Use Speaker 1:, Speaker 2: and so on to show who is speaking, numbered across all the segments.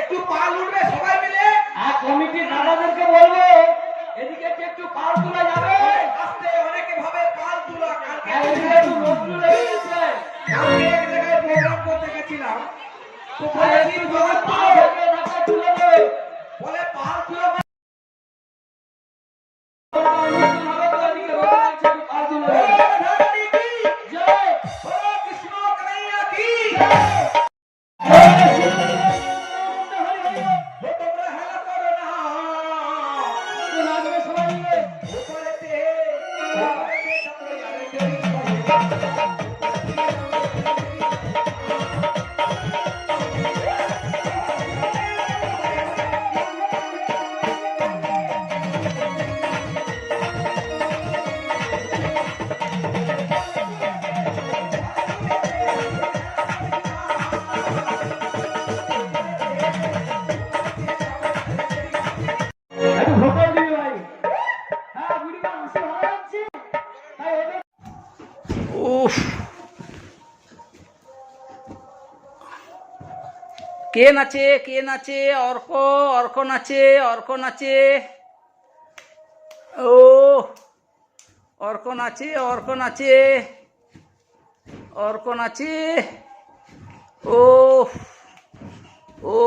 Speaker 1: একটু পাল উঠবে সবাই মিলে আর কমিটির দাদাদেরকে বলব এদিকে একটু পাল তোলা যাবে। আস্তে অনেকে ভাবে পাল তোলা কালকে একটু নজরুল কালকে এক জায়গায় প্রোগ্রাম করতে গেছিলাম। তো পাল তুলে দেবে।
Speaker 2: উফ। কে নাচে কে নাচে অর্ক অর্ক নাচে অর্ক নাচে। ও অর্ক নাচে অর্ক নাচে অর্ক নাচে। ও ও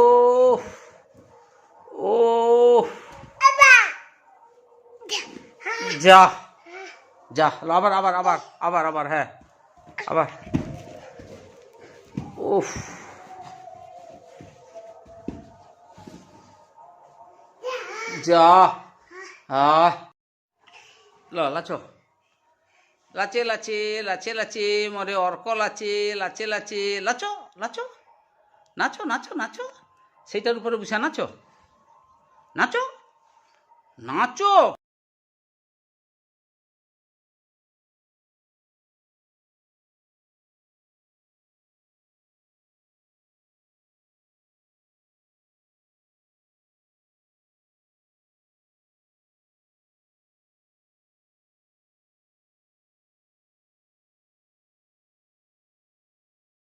Speaker 2: ও যা। যা আবার আবার আবার আবার আবার হ্যাঁ আবার। উফ। যা হ্যাঁ লাচো। লাচে লাচে লাচে লাচে, মরে অর্ক লাচে লাচে লাচে। লাচো লাচো। নাচো নাচো নাচো। সেইটার উপরে বসে, নাচো। নাচো? নাচো?